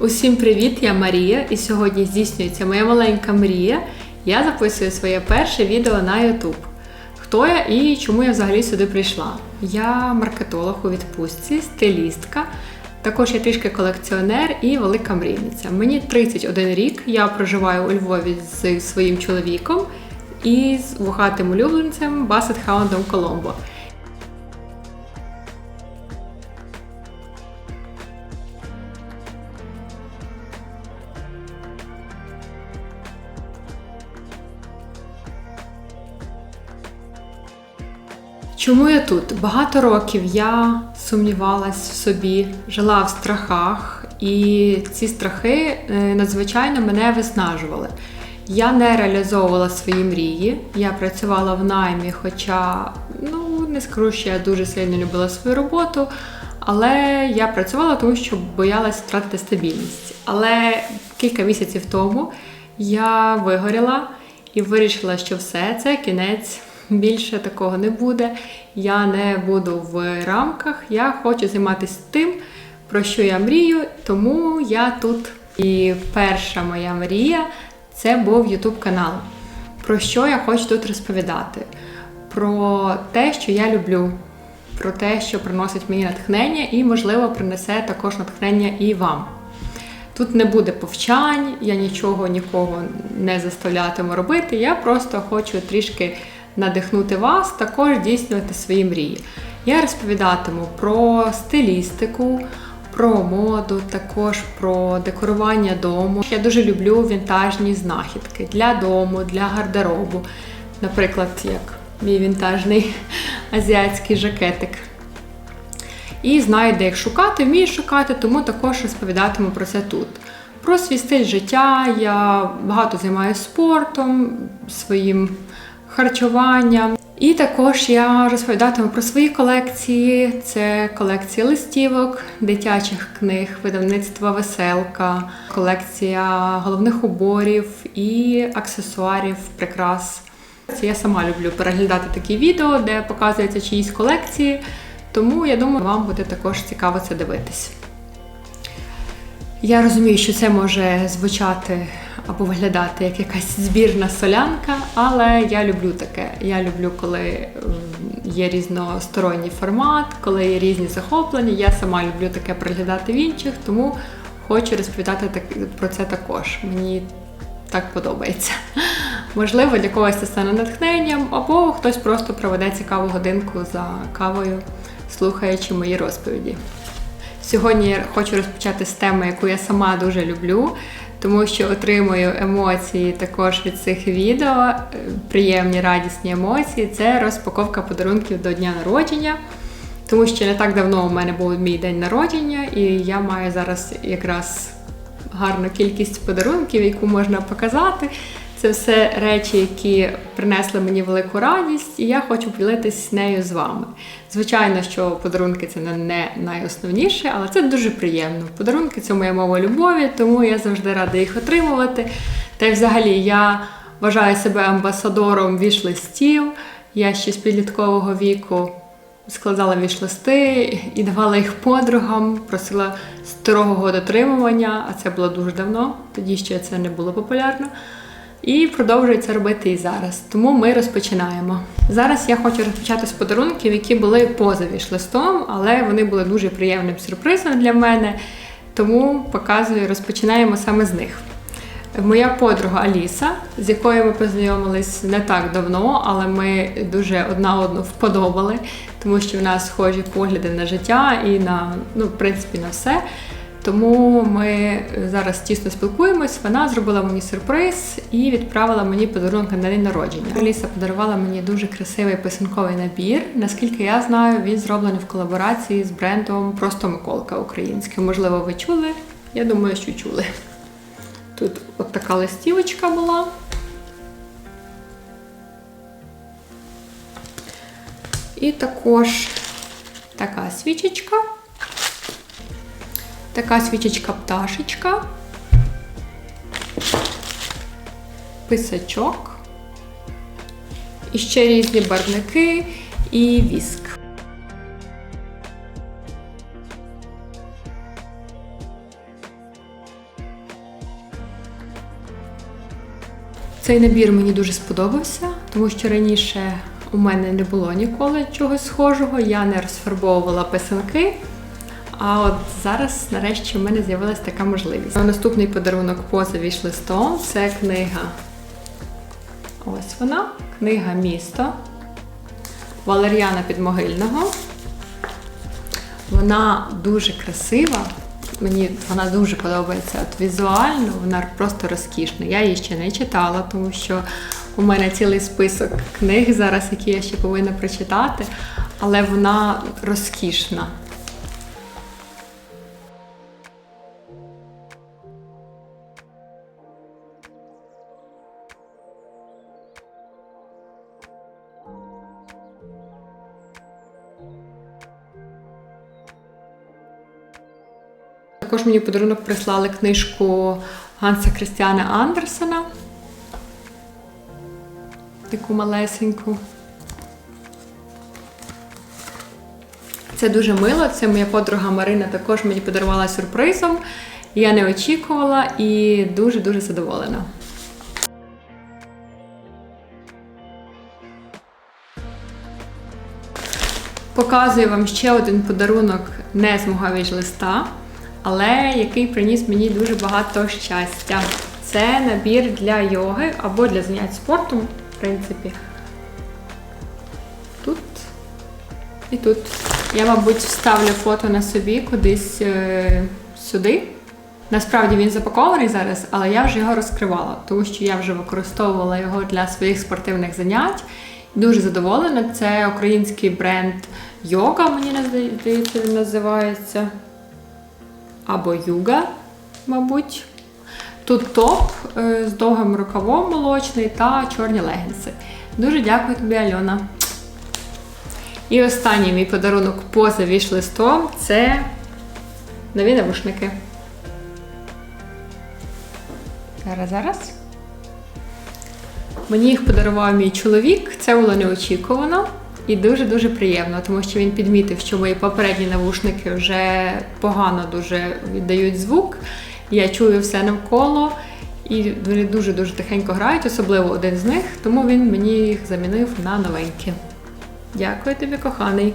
Усім привіт! Я Марія, і сьогодні здійснюється моя маленька мрія. Я записую своє перше відео на YouTube. Хто я і чому я взагалі сюди прийшла? Я маркетолог у відпустці, стилістка. Також я трішки колекціонер і велика мрійниця. Мені 31 рік, я проживаю у Львові з своїм чоловіком і з вухатим улюбленцем Басет Хаундом Коломбо. Чому я тут? Багато років я сумнівалась в собі, жила в страхах, і ці страхи е, надзвичайно мене виснажували. Я не реалізовувала свої мрії. Я працювала в наймі, хоча ну не скажу, що я дуже сильно любила свою роботу. Але я працювала, тому що боялась втратити стабільність. Але кілька місяців тому я вигоріла і вирішила, що все це кінець. Більше такого не буде. Я не буду в рамках. Я хочу займатися тим, про що я мрію, тому я тут. І перша моя мрія це був YouTube канал. Про що я хочу тут розповідати? Про те, що я люблю, про те, що приносить мені натхнення, і, можливо, принесе також натхнення і вам. Тут не буде повчань, я нічого нікого не заставлятиму робити. Я просто хочу трішки надихнути вас, також здійснювати свої мрії. Я розповідатиму про стилістику, про моду, також про декорування дому. Я дуже люблю вінтажні знахідки для дому, для гардеробу. Наприклад, як мій вінтажний азіатський жакетик. І знаю, де їх шукати, вмію шукати, тому також розповідатиму про це тут. Про свій стиль життя. Я багато займаюся спортом, своїм харчуванням. І також я розповідатиму про свої колекції. Це колекція листівок, дитячих книг, видавництва веселка, колекція головних уборів і аксесуарів, прикрас. Я сама люблю переглядати такі відео, де показуються чиїсь колекції. Тому я думаю, вам буде також цікаво це дивитись. Я розумію, що це може звучати або виглядати як якась збірна солянка, але я люблю таке. Я люблю, коли є різносторонній формат, коли є різні захоплення. Я сама люблю таке приглядати в інших, тому хочу розповідати про це також. Мені так подобається. Можливо, для когось це стане натхненням, або хтось просто проведе цікаву годинку за кавою, слухаючи мої розповіді. Сьогодні я хочу розпочати з теми, яку я сама дуже люблю, тому що отримую емоції також від цих відео, приємні радісні емоції. Це розпаковка подарунків до дня народження. Тому що не так давно у мене був мій день народження, і я маю зараз якраз гарну кількість подарунків, яку можна показати. Це все речі, які принесли мені велику радість, і я хочу поділитися нею з вами. Звичайно, що подарунки це не найосновніше, але це дуже приємно. Подарунки це моя мова любові, тому я завжди рада їх отримувати. Та й взагалі я вважаю себе амбасадором віш-листів. Я ще з підліткового віку складала віш-листи і давала їх подругам, просила строгого дотримування, а це було дуже давно, тоді ще це не було популярно. І продовжую це робити і зараз. Тому ми розпочинаємо. Зараз я хочу розпочати з подарунків, які були поза віш-листом, але вони були дуже приємним сюрпризом для мене. Тому показую, розпочинаємо саме з них. Моя подруга Аліса, з якою ми познайомились не так давно, але ми дуже одна одну вподобали, тому що в нас схожі погляди на життя і на, ну, в принципі, на все. Тому ми зараз тісно спілкуємось. Вона зробила мені сюрприз і відправила мені подарунок на день народження. Аліса подарувала мені дуже красивий писанковий набір. Наскільки я знаю, він зроблений в колаборації з брендом Просто Миколка українське. Можливо, ви чули? Я думаю, що чули. Тут от така листівочка була. І також така свічечка така свічечка пташечка, писачок, і ще різні барвники і віск. Цей набір мені дуже сподобався, тому що раніше у мене не було ніколи чогось схожого, я не розфарбовувала писанки. А от зараз, нарешті, в мене з'явилася така можливість. Наступний подарунок поза віш-листом це книга. Ось вона, книга Місто Валер'яна Підмогильного. Вона дуже красива. Мені вона дуже подобається. От візуально вона просто розкішна. Я її ще не читала, тому що у мене цілий список книг зараз, які я ще повинна прочитати, але вона розкішна. Також мені подарунок прислали книжку Ганса Крістіана Андерсена. Таку малесеньку. Це дуже мило. Це моя подруга Марина також мені подарувала сюрпризом. Я не очікувала і дуже-дуже задоволена. Показую вам ще один подарунок не з мого листа, але який приніс мені дуже багато щастя. Це набір для йоги або для занять спортом, в принципі. Тут і тут. Я, мабуть, вставлю фото на собі кудись е, сюди. Насправді він запакований зараз, але я вже його розкривала, тому що я вже використовувала його для своїх спортивних занять. Дуже задоволена. Це український бренд Йога, мені здається, називається. Або Юга, мабуть. Тут топ е, з довгим рукавом молочний та чорні легінси. Дуже дякую тобі, Альона. І останній мій подарунок поза віш-листом це нові навушники. Зараз, зараз. Мені їх подарував мій чоловік, це було неочікувано і дуже-дуже приємно, тому що він підмітив, що мої попередні навушники вже погано дуже віддають звук. Я чую все навколо, і вони дуже-дуже тихенько грають, особливо один з них, тому він мені їх замінив на новенькі. Дякую тобі, коханий.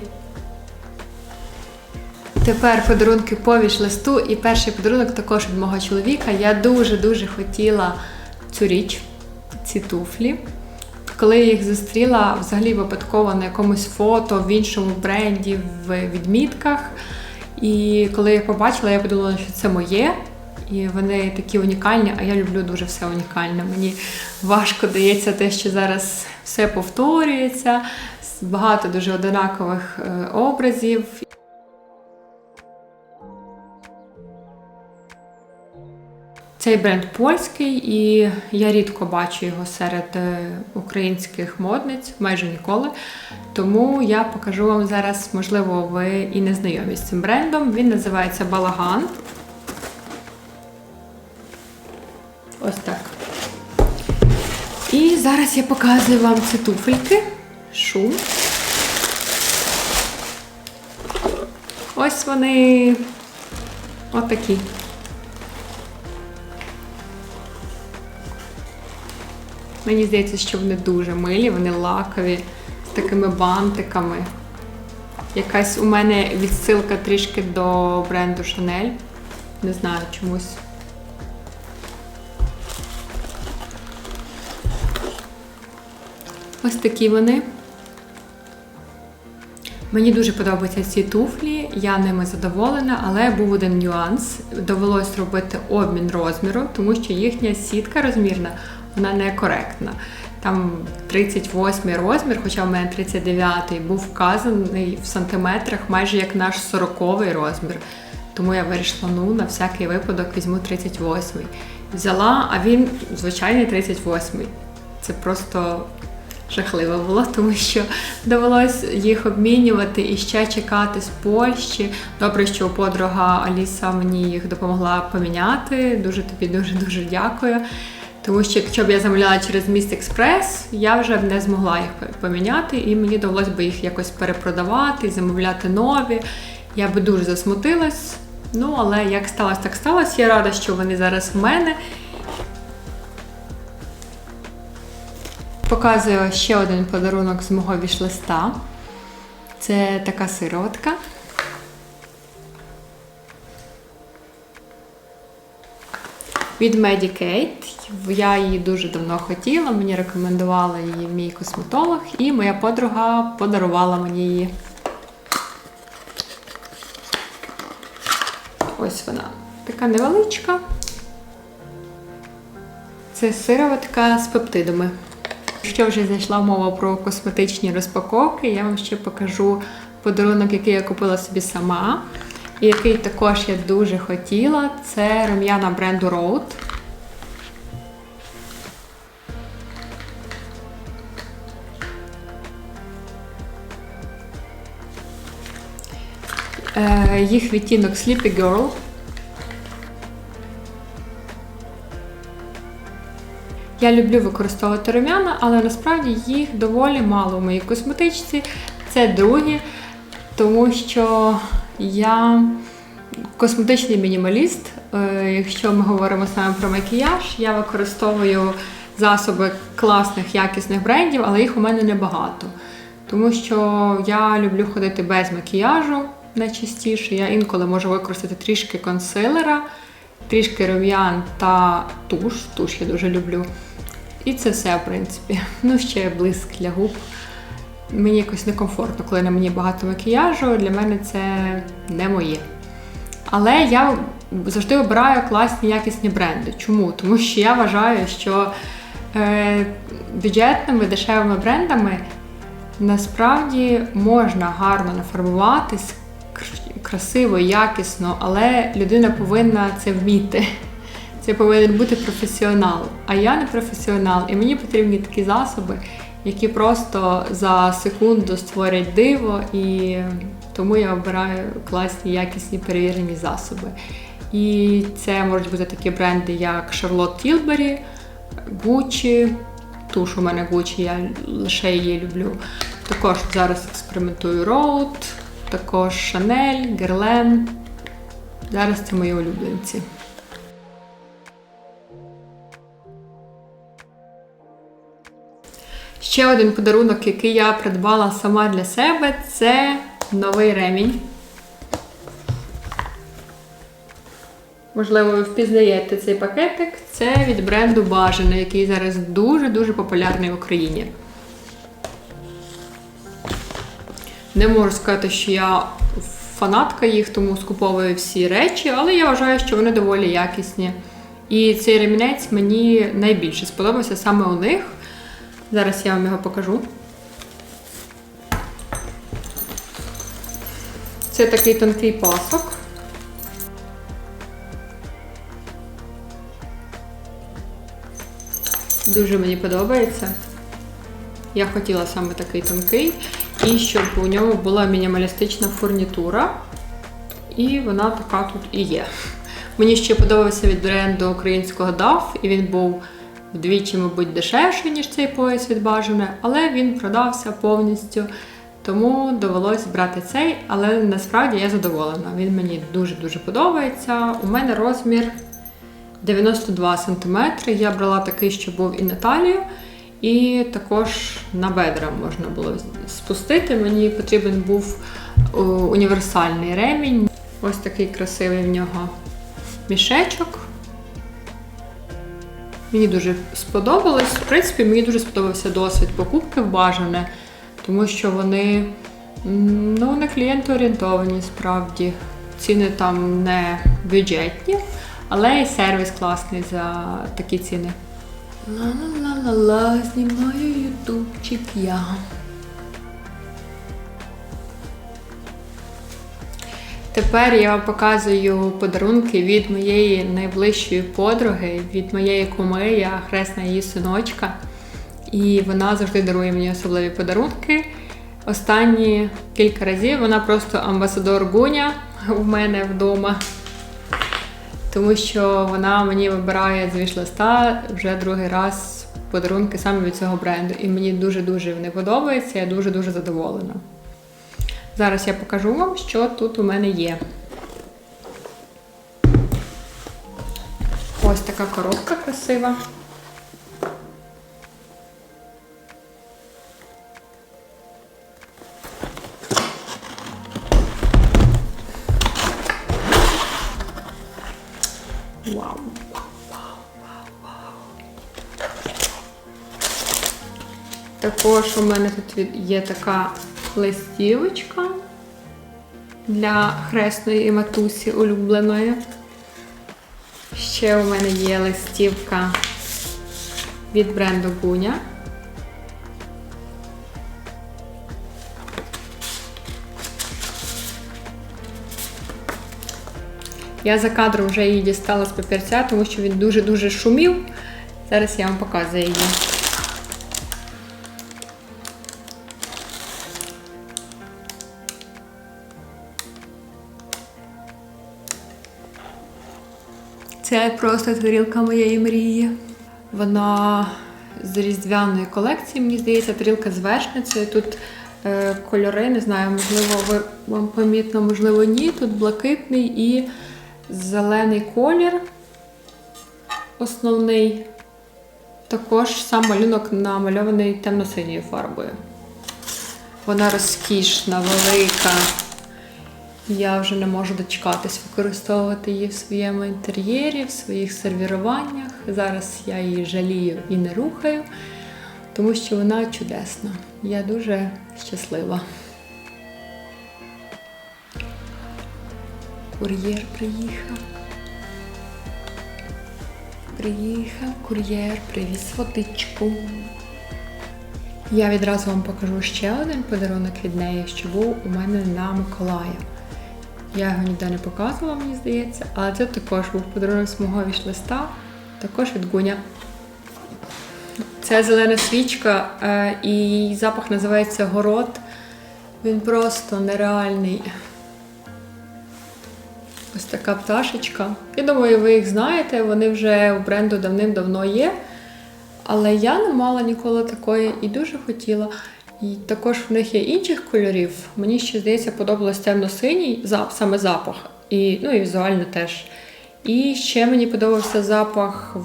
Тепер подарунки повіш листу, і перший подарунок також від мого чоловіка. Я дуже-дуже хотіла цю річ, ці туфлі. Коли я їх зустріла взагалі випадково на якомусь фото в іншому бренді в відмітках. І коли я побачила, я подумала, що це моє. І вони такі унікальні, а я люблю дуже все унікальне. Мені важко дається те, що зараз все повторюється, багато дуже одинакових е, образів. Цей бренд польський, і я рідко бачу його серед е, українських модниць, майже ніколи. Тому я покажу вам зараз, можливо, ви і не знайомі з цим брендом. Він називається Балаган. Ось так. І зараз я показую вам ці туфельки. Шум. Ось вони отакі. Мені здається, що вони дуже милі, вони лакові, з такими бантиками. Якась у мене відсилка трішки до бренду Chanel. Не знаю чомусь. Ось такі вони. Мені дуже подобаються ці туфлі, я ними задоволена, але був один нюанс. Довелось робити обмін розміру, тому що їхня сітка розмірна, вона некоректна. Там 38 розмір, хоча в мене 39-й, був вказаний в сантиметрах, майже як наш 40 розмір. Тому я вирішила, ну, на всякий випадок візьму 38-й. Взяла, а він звичайний 38-й. Це просто жахливо було, тому що довелось їх обмінювати і ще чекати з Польщі. Добре, що подруга Аліса мені їх допомогла поміняти. Дуже тобі дуже дуже дякую. Тому що якщо б я замовляла через Міст Експрес, я вже б не змогла їх поміняти, і мені довелось би їх якось перепродавати, замовляти нові. Я би дуже засмутилась. Ну, але як сталося, так сталося. Я рада, що вони зараз в мене. Показую ще один подарунок з мого вішлиста. Це така сироватка. Від Medicate. Я її дуже давно хотіла, мені рекомендувала її мій косметолог, і моя подруга подарувала мені її. Ось вона. Така невеличка. Це сироватка з пептидами. Якщо вже зайшла мова про косметичні розпаковки, я вам ще покажу подарунок, який я купила собі сама, який також я дуже хотіла. Це рум'яна бренду Road. Е, Їх відтінок Sleepy Girl. Я люблю використовувати рум'яна, але насправді їх доволі мало в моїй косметичці. Це другі, тому що я косметичний мінімаліст. Е, Якщо ми говоримо саме про макіяж, я використовую засоби класних, якісних брендів, але їх у мене небагато. Тому що я люблю ходити без макіяжу найчастіше. Я інколи можу використати трішки консилера, трішки рум'ян та туш. Туш я дуже люблю. І це все, в принципі. Ну, ще блиск для губ. Мені якось некомфортно, коли на мені багато макіяжу. Для мене це не моє. Але я завжди обираю класні якісні бренди. Чому? Тому що я вважаю, що е, бюджетними дешевими брендами насправді можна гарно нафарбуватись, красиво, якісно, але людина повинна це вміти. Це повинен бути професіонал. А я не професіонал, і мені потрібні такі засоби, які просто за секунду створять диво, і тому я обираю класні, якісні перевірені засоби. І це можуть бути такі бренди, як Charlotte Tilbury, Gucci, туш у мене Gucci, я лише її люблю. Також зараз експериментую Road, також Chanel, Guerlain. Зараз це мої улюбленці. Ще один подарунок, який я придбала сама для себе, це новий ремінь. Можливо, ви впізнаєте цей пакетик. Це від бренду Бажано, який зараз дуже-дуже популярний в Україні. Не можу сказати, що я фанатка їх, тому скуповую всі речі, але я вважаю, що вони доволі якісні. І цей ремінець мені найбільше сподобався саме у них. Зараз я вам його покажу. Це такий тонкий пасок. Дуже мені подобається. Я хотіла саме такий тонкий, і щоб у ньому була мінімалістична фурнітура. І вона така тут і є. Мені ще подобався від бренду українського DAF, і він був вдвічі, мабуть, дешевший, ніж цей пояс від бажане, але він продався повністю. Тому довелось брати цей, але насправді я задоволена. Він мені дуже-дуже подобається. У мене розмір 92 см. Я брала такий, що був і на талію, і також на бедра можна було спустити. Мені потрібен був універсальний ремінь. Ось такий красивий в нього мішечок. Мені дуже сподобалось. В принципі, мені дуже сподобався досвід покупки в бажане, тому що вони ну, не клієнтоорієнтовані справді. Ціни там не бюджетні, але і сервіс класний за такі ціни. Ла-ла-ла-ла-ла, знімаю ютубчик я. Тепер я вам показую подарунки від моєї найближчої подруги, від моєї куми, я хресна її синочка. І вона завжди дарує мені особливі подарунки. Останні кілька разів вона просто амбасадор Гуня у мене вдома. Тому що вона мені вибирає з вішлиста вже другий раз подарунки саме від цього бренду. І мені дуже-дуже вони подобаються, я дуже-дуже задоволена. Зараз я покажу вам, що тут у мене є. Ось така коробка красива. Також у мене тут є така листівочка для хресної матусі улюбленої. Ще у мене є листівка від бренду Гуня. Я за кадром вже її дістала з папірця, тому що він дуже-дуже шумів. Зараз я вам показую її. Це просто тарілка моєї мрії. Вона з різдвяної колекції, мені здається, тарілка з вершницею. Тут е, кольори, не знаю, можливо, ви вам помітно, можливо, ні. Тут блакитний і зелений колір. Основний. Також сам малюнок намальований темно-синьою фарбою. Вона розкішна, велика. Я вже не можу дочекатись використовувати її в своєму інтер'єрі, в своїх сервіруваннях. Зараз я її жалію і не рухаю, тому що вона чудесна. Я дуже щаслива. Кур'єр приїхав. Приїхав кур'єр, привіз водичку. Я відразу вам покажу ще один подарунок від неї, що був у мене на Миколая. Я його ніде не показувала, мені здається, але це також був подарунок з мого вішлиста, також від Гуня. Це зелена свічка, е, і її запах називається город. Він просто нереальний. Ось така пташечка. Я думаю, ви їх знаєте, вони вже у бренду давним-давно є. Але я не мала ніколи такої і дуже хотіла. І також в них є інших кольорів. Мені ще здається, подобалось темно-синій, саме запах, і, ну і візуально теж. І ще мені подобався запах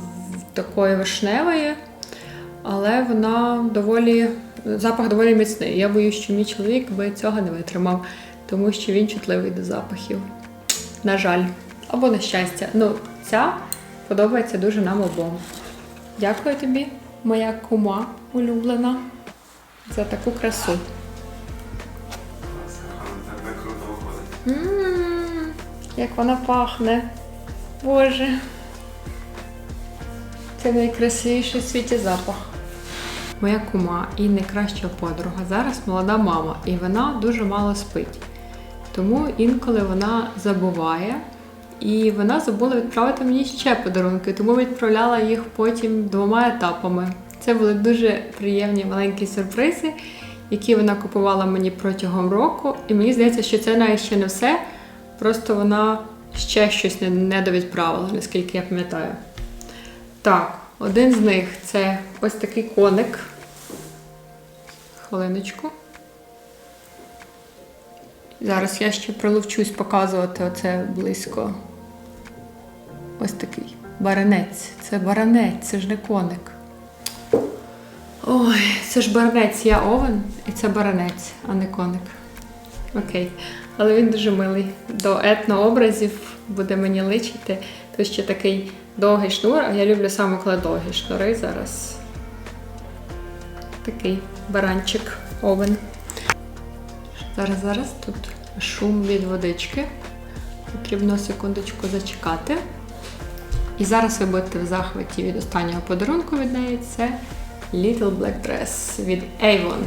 такої вишневої, але вона доволі, запах доволі міцний. Я боюсь, що мій чоловік би цього не витримав, тому що він чутливий до запахів. На жаль, або на щастя. Ну, ця подобається дуже нам обом. Дякую тобі, моя кума улюблена, за таку красу. Так круто виходить. Мм, як вона пахне. Боже. Це найкрасивіший в світі запах. Моя кума і найкраща подруга зараз молода мама, і вона дуже мало спить. Тому інколи вона забуває. І вона забула відправити мені ще подарунки, тому відправляла їх потім двома етапами. Це були дуже приємні маленькі сюрпризи, які вона купувала мені протягом року. І мені здається, що це навіть ще не все. Просто вона ще щось не, довідправила, наскільки я пам'ятаю. Так, один з них це ось такий коник. Хвилиночку. Зараз я ще приловчусь показувати оце близько. Ось такий баранець. Це баранець, це ж не коник. Ой, це ж баранець, я овен, і це баранець, а не коник. Окей. Але він дуже милий. До етнообразів буде мені личити. Тут ще такий довгий шнур, а я люблю саме коли довгі шнури зараз. Такий баранчик овен. Зараз, зараз тут шум від водички. Потрібно секундочку зачекати. І зараз ви будете в захваті від останнього подарунку від неї. Це Little Black Dress від Avon.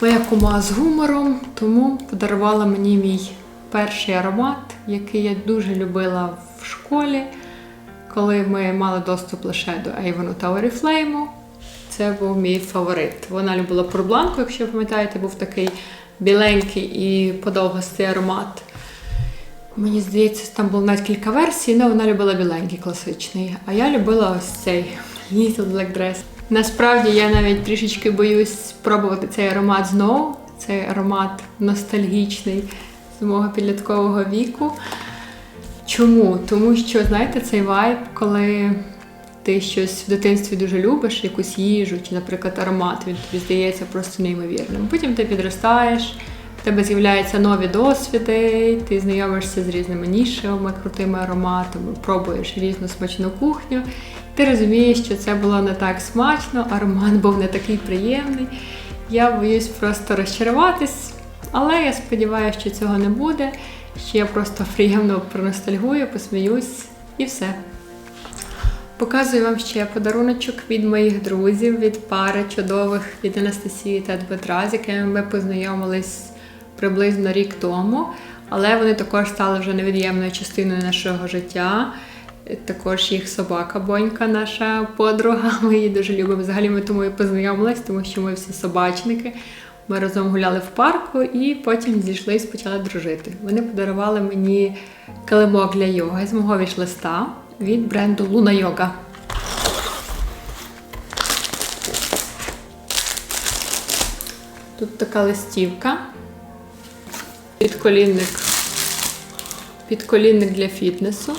Моя кума з гумором, тому подарувала мені мій перший аромат, який я дуже любила в школі, коли ми мали доступ лише до Avon та Oriflame. Це був мій фаворит. Вона любила пурбланку, якщо пам'ятаєте, був такий біленький і подовгостий аромат. Мені здається, там було навіть кілька версій, але вона любила біленький класичний. А я любила ось цей Little Black Dress. Насправді я навіть трішечки боюсь спробувати цей аромат знову. Цей аромат ностальгічний з мого підліткового віку. Чому? Тому що, знаєте, цей вайб, коли ти щось в дитинстві дуже любиш, якусь їжу, чи, наприклад, аромат, він тобі здається просто неймовірним. Потім ти підростаєш, в тебе з'являються нові досвіди, ти знайомишся з різними нішами, крутими ароматами, пробуєш різну смачну кухню. Ти розумієш, що це було не так смачно, аромат був не такий приємний. Я боюсь просто розчаруватись, але я сподіваюся, що цього не буде, що я просто приємно проностальгую, посміюсь і все. Показую вам ще подаруночок від моїх друзів, від пари чудових від Анастасії та Дмитра, з якими ми познайомились приблизно рік тому. Але вони також стали вже невід'ємною частиною нашого життя. Також їх собака Бонька, наша подруга. Ми її дуже любимо. Взагалі ми тому і познайомились, тому що ми всі собачники. Ми разом гуляли в парку і потім зійшлися, почали дружити. Вони подарували мені килимок для йоги з мого вішлиста від бренду Luna Yoga. Тут така листівка. Підколінник. Підколінник для фітнесу.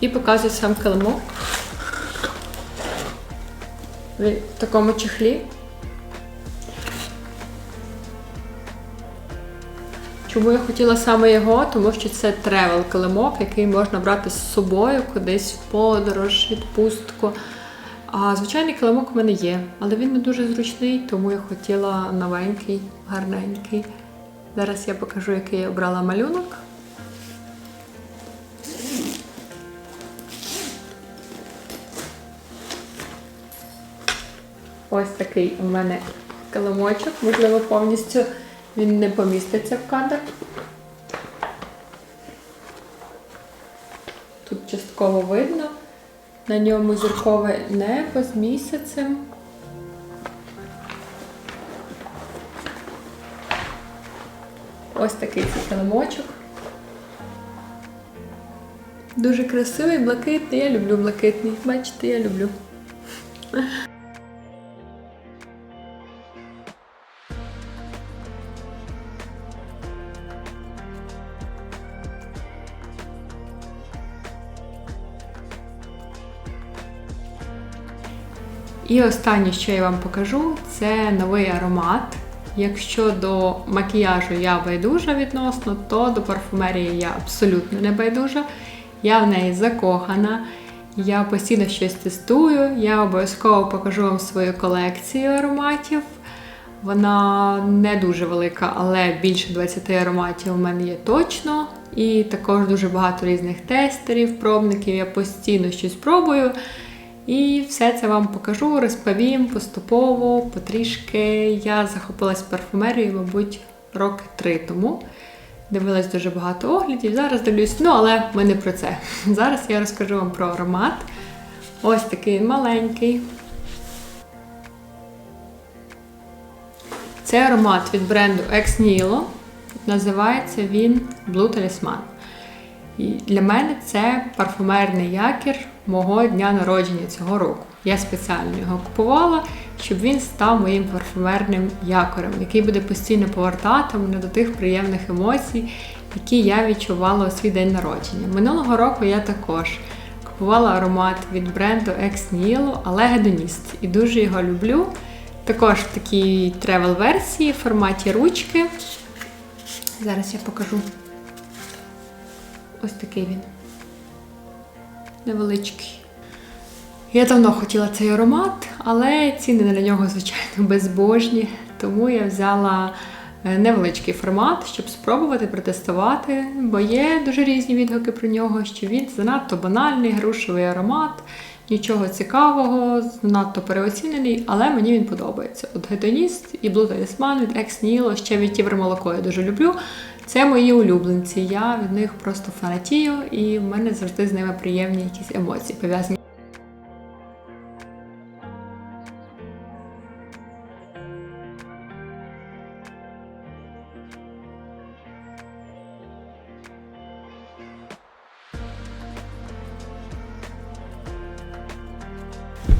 І показує сам килимок. В такому чехлі. Чому я хотіла саме його? Тому що це тревел килимок, який можна брати з собою кудись в подорож, відпустку. А звичайний килимок у мене є, але він не дуже зручний, тому я хотіла новенький, гарненький. Зараз я покажу, який я обрала малюнок. Ось такий у мене килимочок, можливо, повністю він не поміститься в кадр. Тут частково видно. На ньому зіркове небо з місяцем. Ось такий цей килимочок. Дуже красивий, блакитний. Я люблю блакитний. Бачите, я люблю. І останнє, що я вам покажу, це новий аромат. Якщо до макіяжу я байдужа відносно, то до парфумерії я абсолютно не байдужа. Я в неї закохана, я постійно щось тестую. Я обов'язково покажу вам свою колекцію ароматів. Вона не дуже велика, але більше 20 ароматів у мене є точно. І також дуже багато різних тестерів, пробників. Я постійно щось пробую. І все це вам покажу, розповім поступово, потрішки. Я захопилась парфумерією, мабуть, роки три тому. Дивилась дуже багато оглядів. Зараз дивлюсь, ну але ми не про це. Зараз я розкажу вам про аромат. Ось такий він маленький. Це аромат від бренду Ex Nihilo. Називається він Blue Talisman. І для мене це парфумерний якір мого дня народження цього року. Я спеціально його купувала, щоб він став моїм парфумерним якорем, який буде постійно повертати мене до тих приємних емоцій, які я відчувала у свій день народження. Минулого року я також купувала аромат від бренду Ex Nihilo, але гедоніст. І дуже його люблю. Також в такій тревел-версії в форматі ручки. Зараз я покажу. Ось такий він. Невеличкий. Я давно хотіла цей аромат, але ціни на нього, звичайно, безбожні. Тому я взяла е, невеличкий формат, щоб спробувати протестувати, бо є дуже різні відгуки про нього, що він занадто банальний, грушевий аромат, нічого цікавого, занадто переоцінений, але мені він подобається. От Гедоніст і Talisman від Ex Nihilo, ще від Тівр Молоко я дуже люблю. Це мої улюбленці. Я від них просто фанатію, і в мене завжди з ними приємні якісь емоції пов'язані.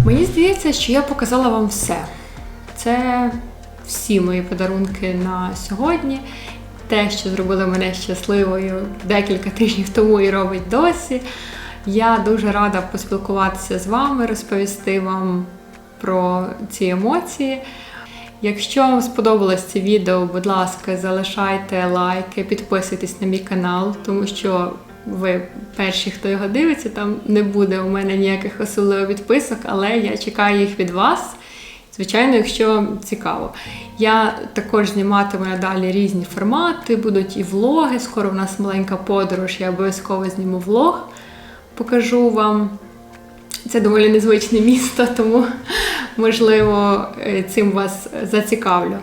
Мені здається, що я показала вам все. Це всі мої подарунки на сьогодні. Те, що зробило мене щасливою декілька тижнів тому і робить досі. Я дуже рада поспілкуватися з вами, розповісти вам про ці емоції. Якщо вам сподобалось це відео, будь ласка, залишайте лайки, підписуйтесь на мій канал, тому що ви перші, хто його дивиться, там не буде у мене ніяких особливих підписок, але я чекаю їх від вас. Звичайно, якщо вам цікаво. Я також зніматиму надалі різні формати, будуть і влоги. Скоро в нас маленька подорож, я обов'язково зніму влог, покажу вам. Це доволі незвичне місто, тому можливо е, цим вас зацікавлю.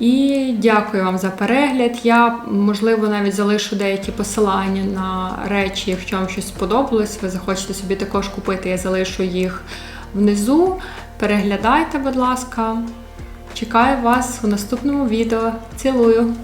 І дякую вам за перегляд. Я можливо навіть залишу деякі посилання на речі, якщо вам щось сподобалось, ви захочете собі також купити. Я залишу їх внизу. Переглядайте, будь ласка. Чекаю вас у наступному відео. Цілую!